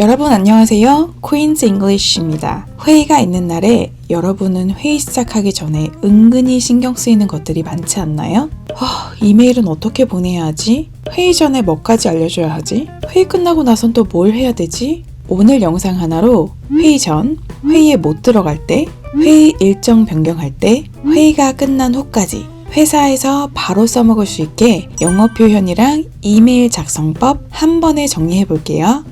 여러분 안녕하세요. 퀸즈 잉글리쉬입니다. 회의가 있는 날에 여러분은 회의 시작하기 전에 은근히 신경 쓰이는 것들이 많지 않나요? 하, 이메일은 어떻게 보내야 하지? 회의 전에 뭐까지 알려줘야 하지? 회의 끝나고 나선 또 뭘 해야 되지? 오늘 영상 하나로 회의 전, 회의에 못 들어갈 때, 회의 일정 변경할 때, 회의가 끝난 후까지 회사에서 바로 써먹을 수 있게 영어 표현이랑 이메일 작성법 한 번에 정리해 볼게요.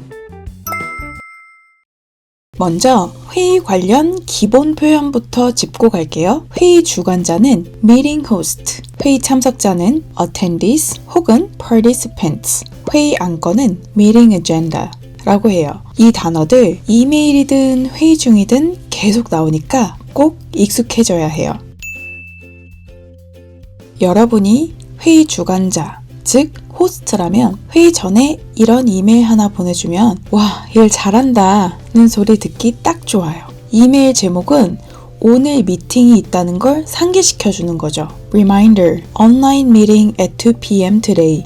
먼저 회의 관련 기본 표현부터 짚고 갈게요. 회의 주관자는 meeting host, 회의 참석자는 attendees 혹은 participants, 회의 안건은 meeting agenda 라고 해요. 이 단어들 이메일이든 회의 중이든 계속 나오니까 꼭 익숙해져야 해요. 여러분이 회의 주관자, 즉 호스트라면 회의 전에 이런 이메일 하나 보내주면 와, 일 잘한다는 소리 듣기 딱 좋아요. 이메일 제목은 오늘 미팅이 있다는 걸 상기시켜 주는 거죠. Reminder, online meeting at 2 p.m. today,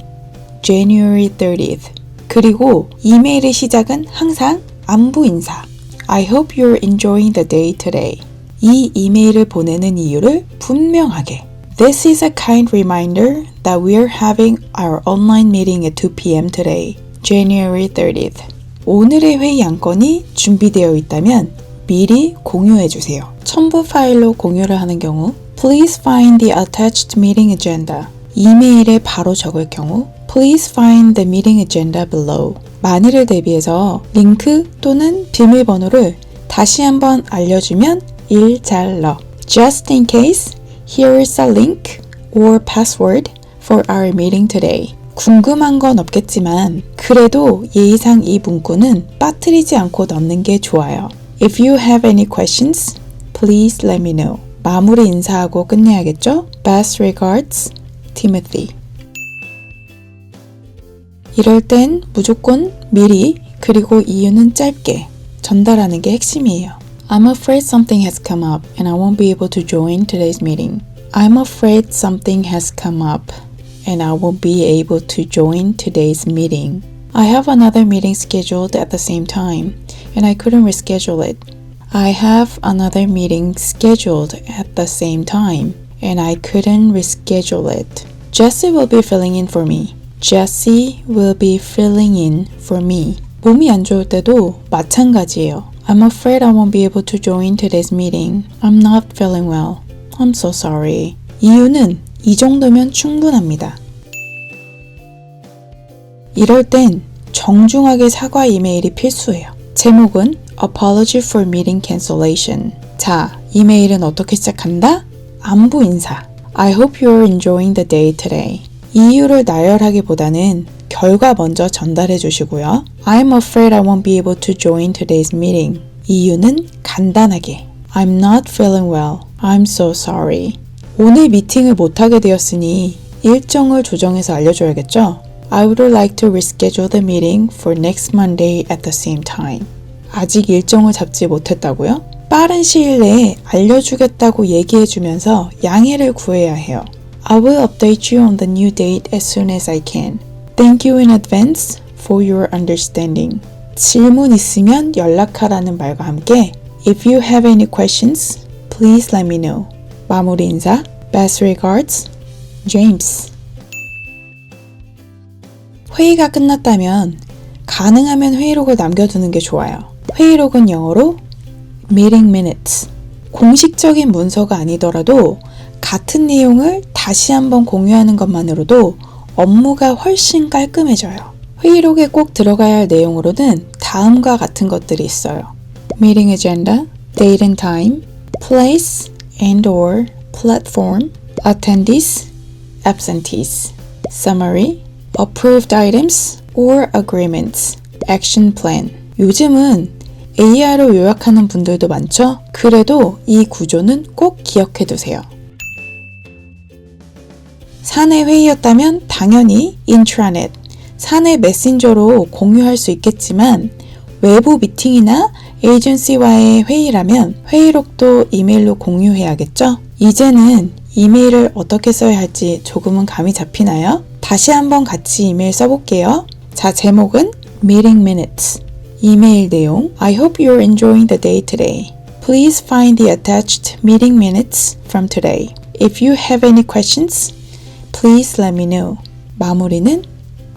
January 30th. 그리고 이메일의 시작은 항상 안부 인사. I hope you're enjoying the day today. 이 이메일을 보내는 이유를 분명하게 This is a kind reminder that we are having our online meeting at 2 p.m. today, January 30th. 오늘의 회의 안건이 준비되어 있다면 미리 공유해 주세요. 첨부 파일로 공유를 하는 경우 Please find the attached meeting agenda. 이메일에 바로 적을 경우 Please find the meeting agenda below. 만일을 대비해서 링크 또는 비밀번호를 다시 한번 알려주면 일 잘 넣어. Just in case, here is a link or password for our meeting today. 궁금한 건 없겠지만 그래도 예의상 이 문구는 빠뜨리지 않고 넣는 게 좋아요. If you have any questions, please let me know. 마무리 인사하고 끝내야겠죠? Best regards, Timothy. 이럴 땐 무조건 미리 그리고 이유는 짧게 전달하는 게 핵심이에요. I'm afraid something has come up and I won't be able to join today's meeting. I'm afraid something has come up and I won't be able to join today's meeting. I have another meeting scheduled at the same time and I couldn't reschedule it. I have another meeting scheduled at the same time and I couldn't reschedule it. Jesse will be filling in for me. Jesse will be filling in for me. 몸이 안 좋을 때도 마찬가지예요. I'm afraid I won't be able to join today's meeting. I'm not feeling well. I'm so sorry. 이유는 이 정도면 충분합니다. 이럴 땐 정중하게 사과 이메일이 필수예요. 제목은 Apology for Meeting Cancellation. 자, 이메일은 어떻게 시작한다? 안부 인사. I hope you're enjoying the day today. 이유를 나열하기보다는 결과 먼저 전달해 주시고요. I'm afraid I won't be able to join today's meeting. 이유는 간단하게. I'm not feeling well. I'm so sorry. 오늘 미팅을 못하게 되었으니 일정을 조정해서 알려줘야겠죠? I would like to reschedule the meeting for next Monday at the same time. 아직 일정을 잡지 못했다고요? 빠른 시일 내에 알려주겠다고 얘기해주면서 양해를 구해야 해요. I will update you on the new date as soon as I can. Thank you in advance for your understanding. 질문 있으면 연락하라는 말과 함께 If you have any questions, please let me know. 마무리 인사 Best regards, James. 회의가 끝났다면 가능하면 회의록을 남겨두는 게 좋아요. 회의록은 영어로 meeting minutes. 공식적인 문서가 아니더라도 같은 내용을 다시 한번 공유하는 것만으로도 업무가 훨씬 깔끔해져요. 회의록에 꼭 들어가야 할 내용으로는 다음과 같은 것들이 있어요. Meeting agenda, date and time, place and or platform, attendees, absentees, summary, approved items or agreements, action plan. 요즘은 AR로 요약하는 분들도 많죠? 그래도 이 구조는 꼭 기억해 두세요. 사내 회의였다면 당연히 인트라넷, 사내 메신저로 공유할 수 있겠지만 외부 미팅이나 에이전시와의 회의라면 회의록도 이메일로 공유해야겠죠? 이제는 이메일을 어떻게 써야 할지 조금은 감이 잡히나요? 다시 한번 같이 이메일 써볼게요. 자, 제목은 Meeting Minutes. 이메일 내용 I hope you're enjoying the day today. Please find the attached meeting minutes from today. If you have any questions, please let me know. 마무리는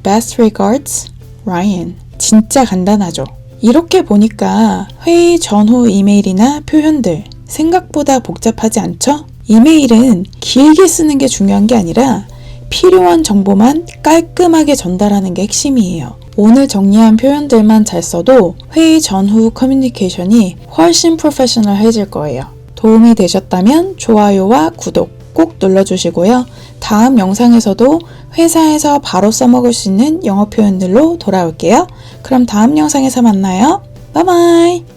Best regards, Ryan. 진짜 간단하죠? 이렇게 보니까 회의 전후 이메일이나 표현들 생각보다 복잡하지 않죠? 이메일은 길게 쓰는 게 중요한 게 아니라 필요한 정보만 깔끔하게 전달하는 게 핵심이에요. 오늘 정리한 표현들만 잘 써도 회의 전후 커뮤니케이션이 훨씬 프로페셔널해질 거예요. 도움이 되셨다면 좋아요와 구독 꼭 눌러주시고요. 다음 영상에서도 회사에서 바로 써먹을 수 있는 영어 표현들로 돌아올게요. 그럼 다음 영상에서 만나요. 바이바이!